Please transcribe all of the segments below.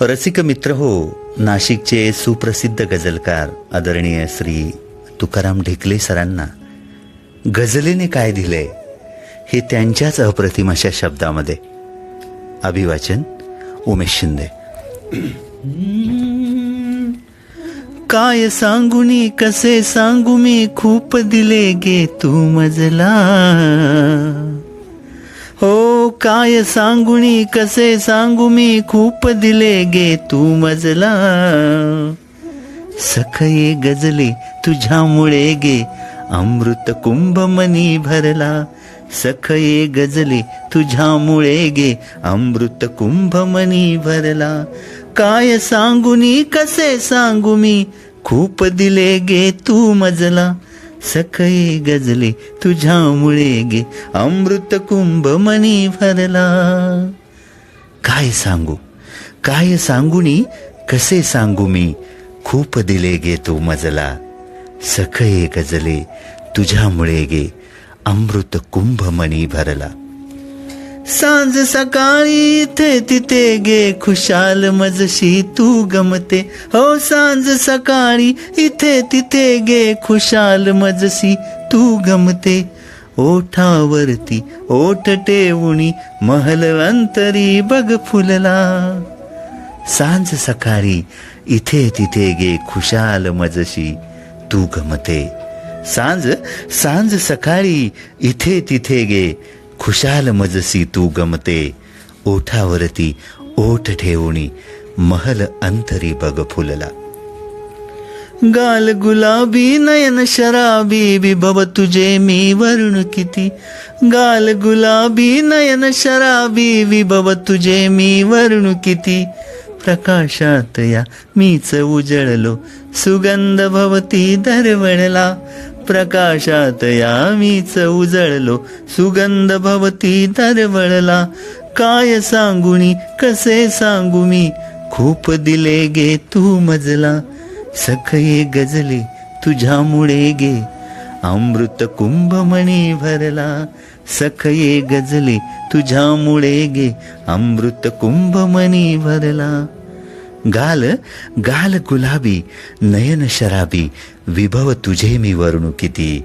रसिक मित्र हो नाशिकचे सुप्रसिद्ध गझलकार आदरणीय श्री तुकाराम ढेकले सरांना. गझलेने काय दिले? हे त्यांच्याच अप्रतिम अशा शब्दामध्ये. अभिवाचन उमेश शिंदे. काय सांगुनी कसे सांगू मी खूप दिले गे तू मजला. हो काय सांगुनी कसे सांगू मी खूप दिले गे तू मजला. सखये गजले तुझ्यामुळे गे अमृत कुंभ मनी भरला. सखये गजले तुझ्यामुळे गे अमृत कुंभ मनी भरला. काय सांगुनी कसे सांगू मी खूप दिले गे तू मजला. सखये गजले तुझ्यामुळे गे अमृत कुंभ मनी भरला. काय सांगू? काय सांगुनी? कसे सांगू मी? खूप दिले गे तू मजला. सखये गजले तुझ्यामुळे गे अमृत कुंभ मनी भरला. सांज सकाळी इथे तिथे गे खुशाल मजशी तू गमते. हो सांज सकाळी इथे तिथे गे खुशाल मजशी तू गमते. ओठावरती ओठ टेवणी महल अंतरी बघ फुलला. सांज सकाळी इथे तिथे गे खुशाल मजशी तू गमते. सांज सांज सकाळी इथे तिथे गे खुशाल मजसी तू गमते ओठावरती ओठ ठेवणी महल अंतरी बग फुलला. गाल गुलाबी नयन शराबी विभव तुझे मी वरुण किती. गाल गुलाबी नयन शराबी विभव तुझे मी वरुण किती. प्रकाशात या मीच उजळलो सुगंध भवती दरवळला. प्रकाशात यामीच उजळलो. सुगंध भवती दरवळला काय सांगुनी कसे सांगू मी खूप दिले गे तू मजला. सखये गजले तुझ्यामुळे गे. अमृत कुंभमणी भरला. सखये गजले तुझ्यामुळे गे. अमृत कुंभमणी भरला. गाल गाल गुलाबी नयन शराबी विभव तुझे मी वरणू किती.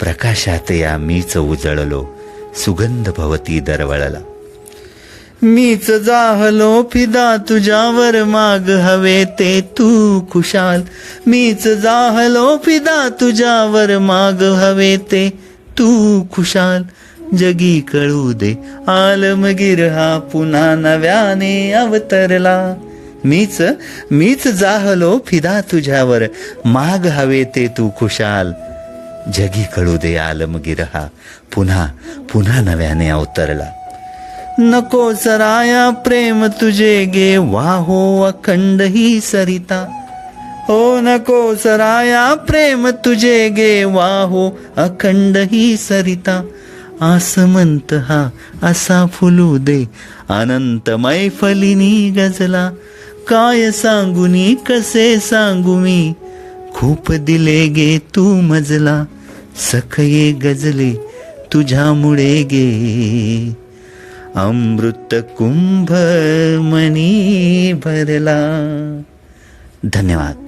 प्रकाशात या मीच उजळलो. सुगंध भवती दरवळला. मीच जाहलो फिदा तुझ्यावर माग हवे ते तू खुशाल. मीच जाहलो फिदा तुझ्यावर माग हवे ते तू खुशाल. जगी कळू दे आलमगीर हा पुन्हा नव्याने अवतरला. मीच मीच जाहलो फिदा तुझ्यावर. माग हवे ते तू खुशाल. जगी कळू दे आलमगीर हा पुन्हा पुन्हा नव्याने अवतरला. नको सराया प्रेम तुझे गे वाहो अखंड ही सरिता. हो नको सराया प्रेम तुझे गे वाहो अखंड ही सरिता. आसमंत हा असा फुलू दे. अनंत मैफलिनी गजला काय सांगुनी कसे सांगू मी? खूप दिले गे तू मजला सखये गजले तुझ्यामुळे गे. अमृत कुंभ मनी भरला. धन्यवाद.